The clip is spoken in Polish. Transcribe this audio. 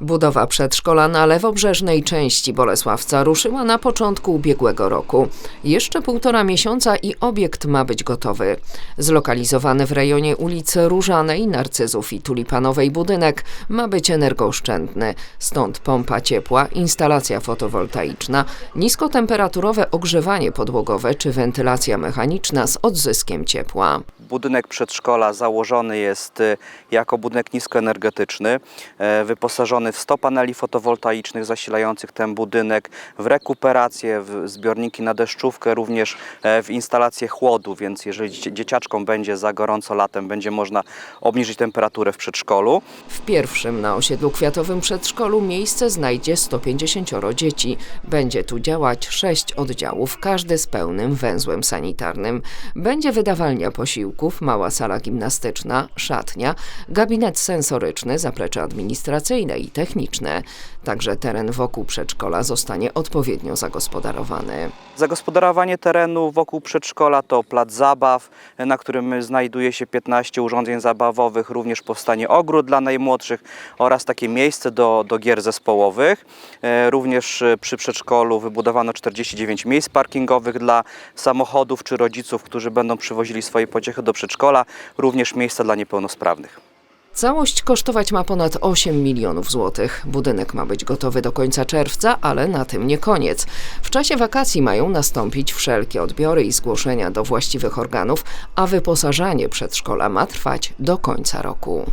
Budowa przedszkola na lewobrzeżnej części Bolesławca ruszyła na początku ubiegłego roku. Jeszcze półtora miesiąca i obiekt ma być gotowy. Zlokalizowany w rejonie ulicy Różanej, Narcyzów i Tulipanowej budynek ma być energooszczędny. Stąd pompa ciepła, instalacja fotowoltaiczna, niskotemperaturowe ogrzewanie podłogowe czy wentylacja mechaniczna z odzyskiem ciepła. Budynek przedszkola założony jest y, jako budynek niskoenergetyczny, e, wyposażony w 100 paneli fotowoltaicznych zasilających ten budynek, w rekuperację, w zbiorniki na deszczówkę, również e, w instalację chłodu, więc jeżeli dzie- dzieciaczkom będzie za gorąco latem, będzie można obniżyć temperaturę w przedszkolu. W pierwszym na osiedlu kwiatowym przedszkolu miejsce znajdzie 150 dzieci. Będzie tu działać sześć oddziałów, każdy z pełnym węzłem sanitarnym. Będzie wydawalnia posiłków, mała sala gimnastyczna, szatnia, gabinet sensoryczny, zaplecze administracyjne i techniczne. Także teren wokół przedszkola zostanie odpowiednio zagospodarowany. Zagospodarowanie terenu wokół przedszkola to plac zabaw, na którym znajduje się 15 urządzeń zabawowych, również powstanie ogród dla najmłodszych oraz takie miejsce do, do gier zespołowych. E, Również e, przy przedszkolu wybudowano 49 miejsc parkingowych dla samochodów czy rodziców, którzy będą przywozili swoje pociechy do przedszkola, również miejsca dla niepełnosprawnych. Całość kosztować ma ponad 8 milionów złotych. Budynek ma być gotowy do końca czerwca, ale na tym nie koniec. W czasie wakacji mają nastąpić wszelkie odbiory i zgłoszenia do właściwych organów, a wyposażanie przedszkola ma trwać do końca roku.